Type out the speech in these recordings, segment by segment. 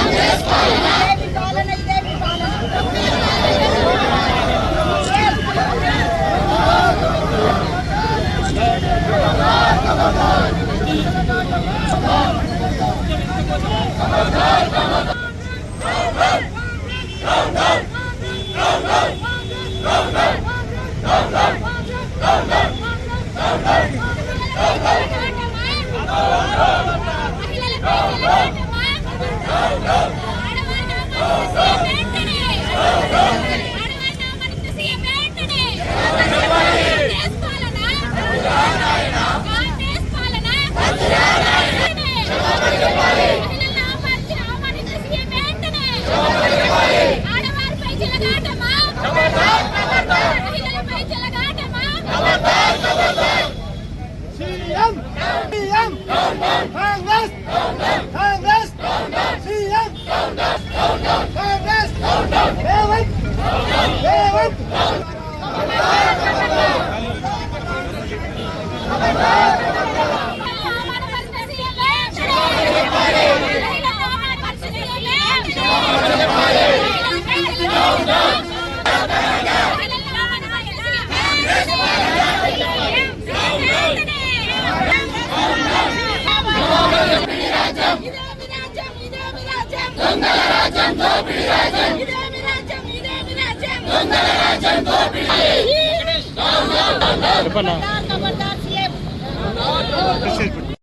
Come on, come on. Hang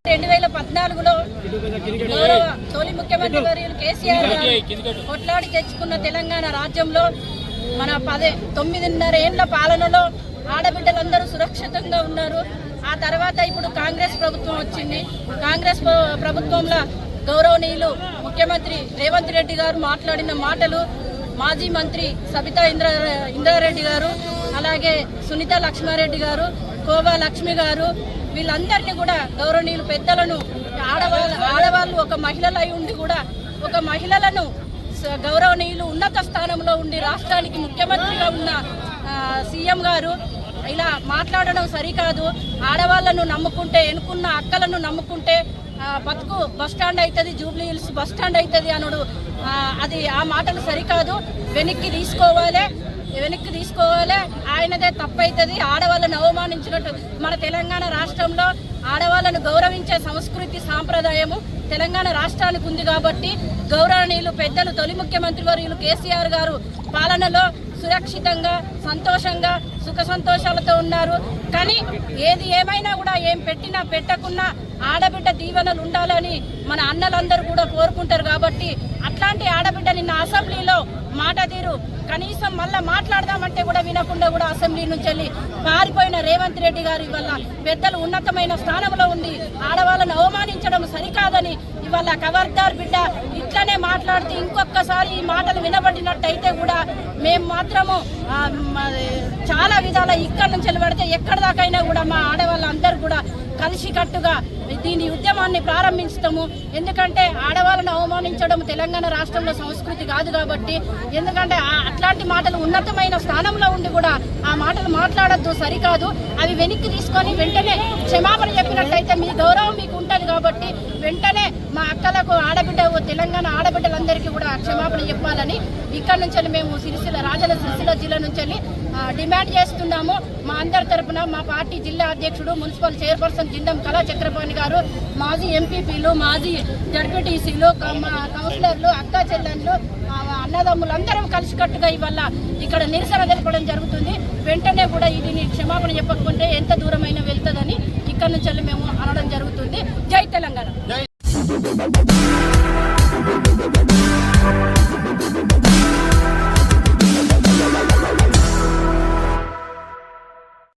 రెండు వేల పద్నాలుగులో గౌరవ తొలి ముఖ్యమంత్రి వర్యులు కేసీఆర్ కొట్లాడి తెచ్చుకున్న తెలంగాణ రాజ్యంలో మన పదే తొమ్మిదిన్నర ఏండ్ల పాలనలో ఆడబిడ్డలందరూ సురక్షితంగా ఉన్నారు. ఆ తర్వాత ఇప్పుడు కాంగ్రెస్ ప్రభుత్వం వచ్చింది. కాంగ్రెస్ ప్రభుత్వంలో గౌరవనీయులు ముఖ్యమంత్రి రేవంత్ రెడ్డి గారు మాట్లాడిన మాటలు మాజీ మంత్రి సబితా ఇంద్ర ఇంద్రారెడ్డి గారు అలాగే సునీత లక్ష్మారెడ్డి గారు కోవా లక్ష్మి గారు వీళ్ళందరినీ కూడా గౌరవనీయులు పెద్దలను ఆడవాళ్ళ ఆడవాళ్ళు ఒక మహిళలై ఉండి కూడా ఒక మహిళలను గౌరవనీయులు ఉన్నత స్థానంలో ఉండి రాష్ట్రానికి ముఖ్యమంత్రిగా ఉన్న సీఎం గారు ఇలా మాట్లాడడం సరికాదు. ఆడవాళ్ళను నమ్ముకుంటే ఎనుకున్న అక్కలను నమ్ముకుంటే బతుకు బస్ స్టాండ్ అవుతుంది జూబ్లీ హిల్స్ బస్ స్టాండ్ అవుతుంది అనుడు అది ఆ మాటలు సరికాదు. వెనక్కి తీసుకోవాలి వెనక్కి తీసుకోవాలి. ఆయనదే తప్పైతుంది. ఆడవాళ్ళను అవమానించినట్టు మన తెలంగాణ రాష్ట్రంలో ఆడవాళ్ళను గౌరవించే సంస్కృతి సాంప్రదాయము తెలంగాణ రాష్ట్రానికి ఉంది కాబట్టి గౌరవనీయులు పెద్దలు తొలి ముఖ్యమంత్రి వర్యులు కేసీఆర్ గారు పాలనలో సురక్షితంగా సంతోషంగా సుఖ సంతోషాలతో ఉన్నారు. కానీ ఏది ఏమైనా కూడా ఏం పెట్టినా పెట్టకున్నా ఆడబిడ్డ దీవెనలు ఉండాలని మన అన్నలందరూ కూడా కోరుకుంటారు కాబట్టి అట్లాంటి ఆడబిడ్డ నిన్న అసెంబ్లీలో మాట తీరు. కనీసం మళ్ళా మాట్లాడదామంటే కూడా వినకుండా కూడా అసెంబ్లీ నుంచి వెళ్ళి పారిపోయిన రేవంత్ రెడ్డి గారు వల్ల పెద్దలు ఉన్నతమైన స్థానంలో ఉండి ఆడవాళ్ళను అవమానించడం సరికాదని ఇవాళ ఖబర్దార్ బిడ్డ ఇట్లనే మాట్లాడితే ఇంకొకసారి ఈ మాటలు వినబడినట్టయితే కూడా మేము మాత్రము చాలా విధాల ఇక్కడ నుంచి వెళ్ళి ఎక్కడి దాకైనా కూడా మా ఆడవాళ్ళందరూ కూడా కలిసికట్టుగా దీని ఉద్యమాన్ని ప్రారంభించటము ఎందుకంటే ఆడవాళ్ళను అవమానించడం తెలంగాణ రాష్ట్రంలో సంస్కృతి కాదు కాబట్టి ఎందుకంటే ఆ- అట్లాంటి మాటలు ఉన్నతమైన స్థానంలో ఉండి కూడా ఆ మాటలు మాట్లాడద్దు సరికాదు. అవి వెనక్కి తీసుకొని వెంటనే క్షమాపణ చెప్పినట్టయితే మీ గౌరవం మీకు ఉంటుంది కాబట్టి వెంటనే మా అక్కలకు ఆడబిడ్డ తెలంగాణ ఆడబిడ్డలందరికీ కూడా క్షమాపణ చెప్పాలని ఇక్కడ నుంచి మేము సిరిసిల్ల రాజల సిరిసిల్ల జిల్లా నుంచి వెళ్ళి డిమాండ్ చేస్తున్నాము. సందర్భంగా మా పార్టీ జిల్లా అధ్యక్షుడు మున్సిపల్ చైర్పర్సన్ జిండం కళా చక్రపాణి గారు మాజీ ఎంపీపీలు మాజీ జడ్పీటీసీలు కౌన్సిలర్లు అక్కా చెల్లెళ్ళు అన్నదమ్ములందరం కలిసికట్టుగా ఇవాళ ఇక్కడ నిరసన తెలపడం జరుగుతుంది. వెంటనే కూడా ఇది క్షమాపణ చెప్పకుంటే ఎంత దూరమైనా వెళ్తుందని ఇక్కడ నుంచి మేము అనడం జరుగుతుంది. జై తెలంగాణ.